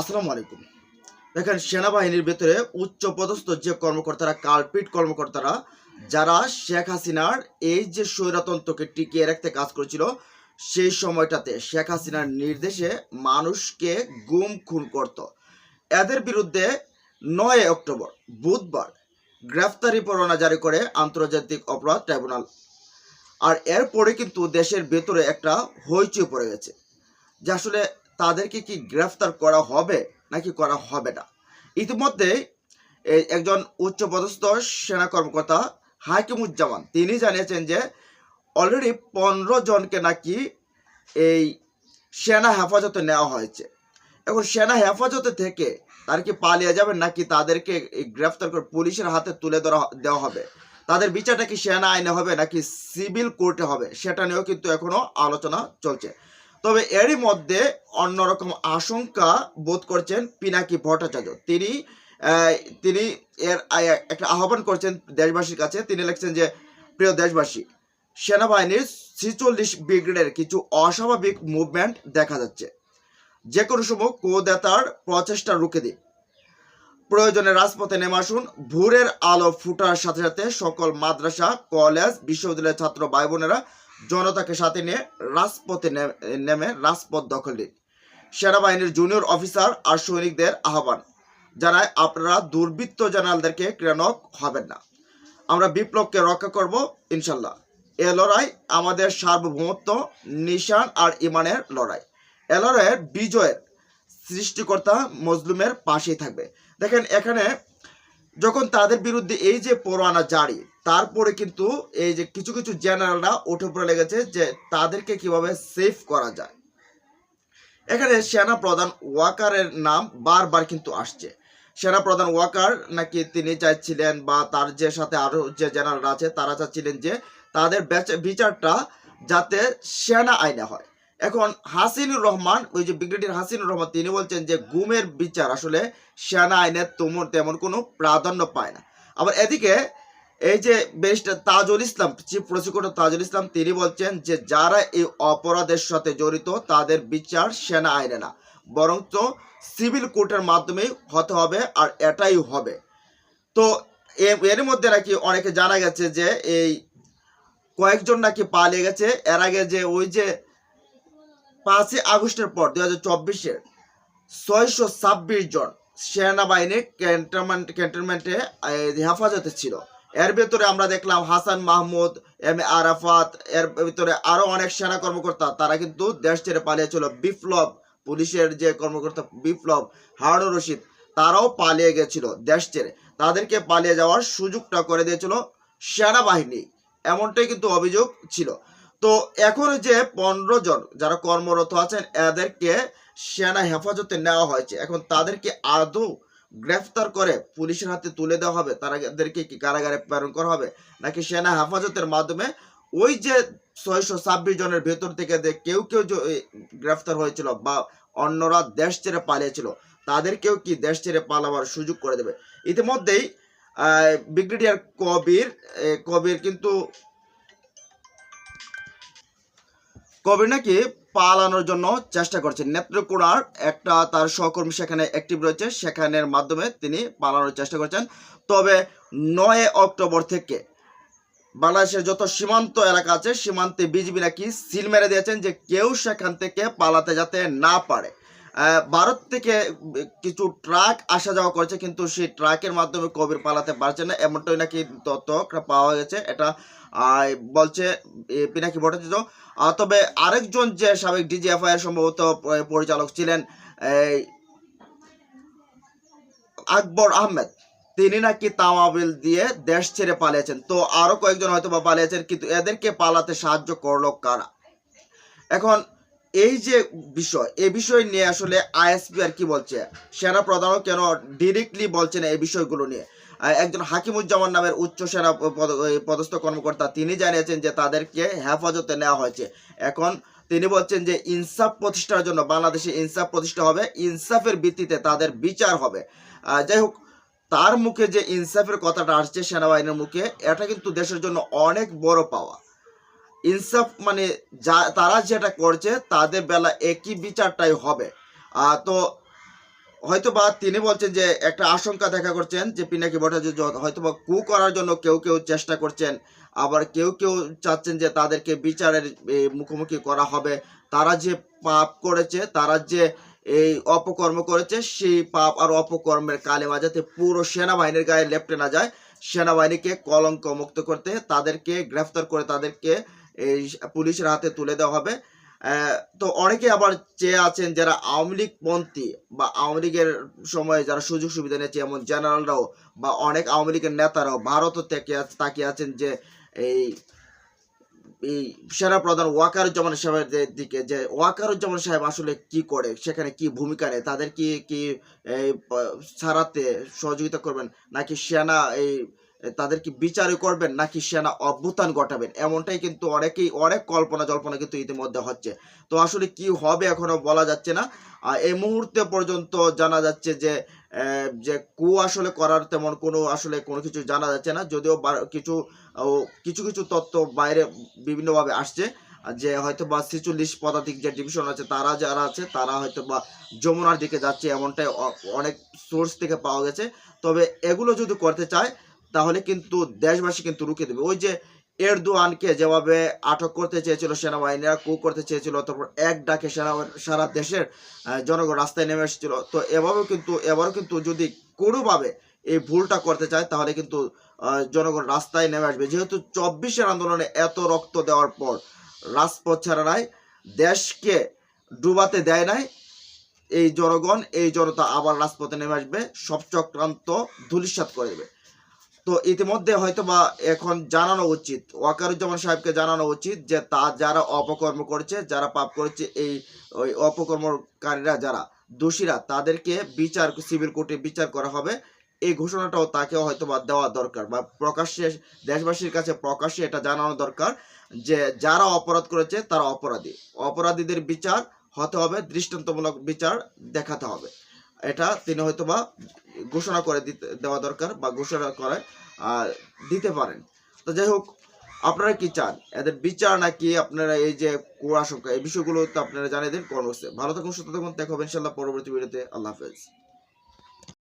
আসসালামু আলাইকুম। দেখেন, সেনাবাহিনীর ভেতরে উচ্চ পদস্থ যে কর্মকর্তারা, কালপিট কর্মকর্তারা, যারা শেখ হাসিনার এই যে স্বৈরতন্ত্রকে টিকিয়ে রাখতে কাজ করেছিল, সেই সময়টাতে শেখ হাসিনার নির্দেশে মানুষকে গুম, খুন করত। এদের বিরুদ্ধে নয় অক্টোবর, বুধবার গ্রেফতারি পরোয়ানা জারি করে আন্তর্জাতিক অপরাধ ট্রাইব্যুনাল। আর এরপরে কিন্তু দেশের ভেতরে একটা হইচই পড়ে গেছে। যে আসলে তাদেরকে কি গ্রেফতার করা হবে নাকি করা হবে না? ইতিমধ্যে একজন উচ্চপদস্থ সেনা কর্মকর্তা হাকিমুজ্জামান তিনি জানিয়েছেন যে অলরেডি পনেরো জনকে নাকি এই সেনা হেফাজতে নেওয়া হয়েছে। এখন সেনা হেফাজতে থেকে তার কি পালিয়ে যাবে নাকি তাদেরকে গ্রেফতার করে পুলিশের হাতে তুলে ধরা দেওয়া হবে? তাদের বিচারটা কি সেনা আইনে হবে নাকি সিভিল কোর্টে হবে? সেটা নিয়েও কিন্তু এখনও আলোচনা চলছে। তবে এরই মধ্যে অন্যরকম আশঙ্কা বোধ করছেন পিনাকি ভট্টাচার্য। তিনি তিনি এর একটা আহ্বান করছেন দেশবাসীর কাছে। তিনি লিখছেন যে, প্রিয় দেশবাসী, সেনাবাহিনীর ছিচল্লিশ ব্রিগেডের কিছু অস্বাভাবিক মুভমেন্ট দেখা যাচ্ছে। যে কোনো সময় কোদাতার প্রচেষ্টা রুখে দিন। প্রয়োজনে রাজপথে নেমে আসুন। ভোরের আলো ফুটার সাথে সাথে সকল মাদ্রাসা, কলেজ, বিশ্ববিদ্যালয়ের ছাত্র ভাই বোনেরা জনতাকে সাথে নিয়ে রাজপথে নেমে রাজপথ দখল দিন সেনাবাহিনীর জুনিয়র অফিসার আর সৈনিকদের আহ্বান জানায়, আপনারা দুর্বৃত্ত জানালদেরকে ক্রীড়নক হবেন না? আমরা বিপ্লবকে রক্ষা করব, ইনশাল্লাহ। এ লড়াই আমাদের সার্বভৌমত্ব, নিশান আর ইমানের লড়াই। এ লড়াইয়ের বিজয়ের সৃষ্টিকর্তা মজলুমের পাশেই থাকবে। দেখেন, এখানে যখন তাদের বিরুদ্ধে এই যে পরোয়ানা জারি তারপরে কিন্তু এই যে কিছু কিছু জেনারেলরা উঠে পড়ে লেগেছে যে তাদেরকে কীভাবে সেফ করা যায়। এখানে সেনা প্রধান ওয়াকারের নাম বারবার কিন্তু আসছে। সেনা প্রধান ওয়াকার নাকি তিনি চাইছিলেন বা তার যে সাথে আরও যে জেনারেলরা আছে, তারা চাচ্ছিলেন যে তাদের বেচা- বিচারটা যাতে সেনা আইনে হয়। এখন হাসিনুর রহমান, ওই যে ব্রিগেডিয়ার হাসিনুর রহমান, তিনি বলছেন যে গুমের বিচার আসলে সেনা আইনে তেমন তেমন কোনো প্রাধান্য পায় না। আবার এদিকে এই যে best Tajul Islam chief prosecutor Tajul Islam, তিনি বলছেন যে যারা এই অপরাধের সাথে জড়িত, তাদের বিচার সেনা আইনে না। বরঞ্চ সিভিল কোর্টের মাধ্যমেই হতে হবে আর এটাই হবে। তো এর মধ্যে নাকি অনেকে জানা গেছে যে এই কয়েকজন নাকি পালিয়ে গেছে। এর আগে যে ওই যে পাঁচই আগস্টের পর দু হাজার চব্বিশের ছয়শো ছাব্বিশ জন সেনাবাহিনীর ক্যান্টনমেন্ট, ক্যান্টনমেন্টে হেফাজতে ছিল। এর ভেতরে আমরা দেখলাম হাসান মাহমুদ, এম আরাফাত, এর ভিতরে আরও অনেক সেনা কর্মকর্তা, তারা কিন্তু দেশ ছেড়ে পালিয়েছিল বিপ্লব, পুলিশের যে কর্মকর্তা বিপ্লব হারুন রশিদ, তারাও পালিয়ে গেছিল দেশ ছেড়ে। তাদেরকে পালিয়ে যাওয়ার সুযোগটা করে দিয়েছিল সেনাবাহিনী। এমনটাই কিন্তু অভিযোগ ছিল। তো এখন যে পনেরো জন যারা কর্মরত আছেন, এদেরকে সেনা হেফাজতে নেওয়া হয়েছে। এখন তাদেরকে আদৌ গ্রেফতার করে পুলিশের হাতে তুলে দেওয়া হবে। তাদেরকে কি কারাগারে প্রেরণ করা হবে? নাকি সেনা হেফাজতের মাধ্যমে ওই যে ছয়শো ছাব্বিশ জনের ভেতর থেকে কেউ কেউ গ্রেফতার হয়েছিল বা অন্যরা দেশ ছেড়ে পালিয়েছিল, তাদেরকেও কি দেশ ছেড়ে পালাবার সুযোগ করে দেবে? ইতিমধ্যেই ব্রিগেডিয়ার কবির কবির কিন্তু কবির নাকি পালানোর জন্য চেষ্টা করছেন? নেত্রকোনার একটা তার সহকর্মী সেখানে অ্যাক্টিভ রয়েছে, সেখানের মাধ্যমে তিনি পালানোর চেষ্টা করছেন। তবে নয় অক্টোবর থেকে বাংলাদেশের যত সীমান্ত এলাকা আছে, সীমান্তে বিজিবি নাকি সিল মেরে দিয়েছেন যে কেউ সেখান থেকে পালাতে যাতে না পারে। ভারত থেকে কিছু ট্রাক আসা যাওয়া করেছে, কিন্তু সেই ট্রাকের মাধ্যমে কবির পালাতে পারছে না। এমনটাই নাকি তথ্য পাওয়া গেছে, এটা বলছে পিনাকি ভট্টাচার্য তবে আরেকজন যে সাবেক ডিজিএফআই এর সম্ভবত পরিচালক ছিলেন আকবর আহমেদ, তিনি নাকি তামাবিল দিয়ে দেশ ছেড়ে পালিয়েছেন। তো আরও কয়েকজন হয়তো বা পালিয়েছেন, কিন্তু এদেরকে পালাতে সাহায্য করল কারা? এখন এই যে বিষয়, এই বিষয় নিয়ে আসলে আইএসপি আর কি বলছে? সেনা প্রধানও কেন ডিরেক্টলি বলছে না এই বিষয়গুলো নিয়ে? একজন হাকিমুজ্জামান নামের উচ্চ সেনা পদ- পদস্থ কর্মকর্তা, তিনি জানিয়েছেন যে তাদেরকে হেফাজতে নেওয়া হয়েছে। এখন তিনি বলছেন যে ইনসাফ প্রতিষ্ঠার জন্য বাংলাদেশে ইনসাফ প্রতিষ্ঠা হবে, ইনসাফের ভিত্তিতে তাদের বিচার হবে। যাই হোক, তার মুখে যে ইনসাফের কথাটা আসছে সেনাবাহিনীর মুখে, এটা কিন্তু দেশের জন্য অনেক বড় পাওয়া। ইনসাফ মানে যা, তারা যেটা করছে, তাদের বেলা একই বিচারটাই হবে। তো হয়তো বা তিনি বলছেন যে, একটা আশঙ্কা দেখা করছেন যে, পিনাকি ভট্টাচার্য হয়তো বা কু করার জন্য কেউ কেউ চেষ্টা করছেন, আবার কেউ কেউ চাচ্ছেন যে, তাদেরকে বিচারের মুখোমুখি করা হবে। তারা যে পাপ করেছে, তারা যে এই অপকর্ম করেছে, সেই পাপ আর অপকর্মের কালেমা যাতে পুরো সেনাবাহিনীর গায়ে লেপটে না যায়। সেনাবাহিনীকে কলঙ্ক মুক্ত করতে, তাদেরকে গ্রেফতার করে, তাদেরকে এই পুলিশের হাতে তুলে দেওয়া হবে। তো অনেকে আবার চেয়ে আছেন যারা আওয়ামী লীগ পন্থী বা আওয়ামী লীগের সময় যারা সুযোগ সুবিধা নিয়েছে এমন জেনারেলরাও বা অনেক আওয়ামী লীগের নেতারাও ভারতও তাকিয়ে আছেন যে এই এই সেনা প্রধান ওয়াকারুজ্জামান সাহেবের দিকে যে ওয়াকারুজ্জামান সাহেব আসলে কি করে, সেখানে কি ভূমিকা নেয়, তাদের কি কি ছাড়াতে সহযোগিতা করবেন, নাকি সেনা এই তাদের কি বিচারই করবেন নাকি সেনা অভ্যুত্থান ঘটাবেন? এমনটাই কিন্তু অনেকেই, অনেক কল্পনা জল্পনা কিন্তু ইতিমধ্যে হচ্ছে। তো আসলে কি হবে এখনও বলা যাচ্ছে না। এই মুহূর্তে পর্যন্ত জানা যাচ্ছে যে যে কু আসলে করার তেমন কোনো আসলে কোনো কিছু জানা যাচ্ছে না। যদিও কিছু কিছু কিছু তথ্য বাইরে বিভিন্নভাবে আসছে। যে হয়তো বা ছেচল্লিশ পদাতিক যে ডিভিশন আছে, তারা যারা আছে, তারা হয়তো বা যমুনার দিকে যাচ্ছে এমনটাই অনেক সোর্স থেকে পাওয়া গেছে। তবে এগুলো যদি করতে চায় তাহলে কিন্তু দেশবাসী কিন্তু রুখে দেবে। ওই যে এরদোয়ানকে যেভাবে আটক করতে চেয়েছিল সেনাবাহিনীরা, কু করতে চেয়েছিল, তারপর এক ডাকে সেনা, সারা দেশের জনগণ রাস্তায় নেমে এসেছিল। তো এভাবেও কিন্তু, এবারও কিন্তু যদি কোনোভাবে এই ভুলটা করতে চায়, তাহলে কিন্তু জনগণ রাস্তায় নেমে আসবে। যেহেতু চব্বিশের আন্দোলনে এত রক্ত দেওয়ার পর রাজপথ ছাড়া নাই, দেশকে ডুবাতে দেয় নাই, এই জনগণ, এই জনতা আবার রাজপথে নেমে আসবে, সব চক্রান্ত ধুলিসাৎ করে দেবে। তো ইতিমধ্যে হয়তো বা এখন জানানো উচিত, ওয়াকারুজ্জামান সাহেবকে জানানো উচিত যে তা যারা অপকর্ম করেছে, যারা পাপ করেছে, এই ওই অপকর্মকারীরা যারা দোষীরা, তাদেরকে বিচার, সিভিল কোর্টে বিচার করা হবে। এই ঘোষণাটাও তাকেও হয়তো বা দেওয়া দরকার বা প্রকাশ্যে দেশবাসীর কাছে প্রকাশ্যে এটা জানানো দরকার যে যারা অপরাধ করেছে তারা অপরাধী। অপরাধীদের বিচার হতে হবে, দৃষ্টান্তমূলক বিচার দেখাতে হবে। এটা তিনি হয়তো বা ঘোষণা করে দিতে, দেওয়া দরকার বা ঘোষণা করে দিতে পারেন। তো যাই হোক, আপনারা কি চান? এদের বিচার নাকি আপনারা এই যে কুয়াশঙ্কা, এই বিষয়গুলো তো আপনারা জানিয়ে দিন কর্মসে ভালো থাকুন, সুস্থ থাকুন, দেখা হবে ইনশাল্লাহ পরবর্তী ভিডিওতে। আল্লাহ হাফেজ।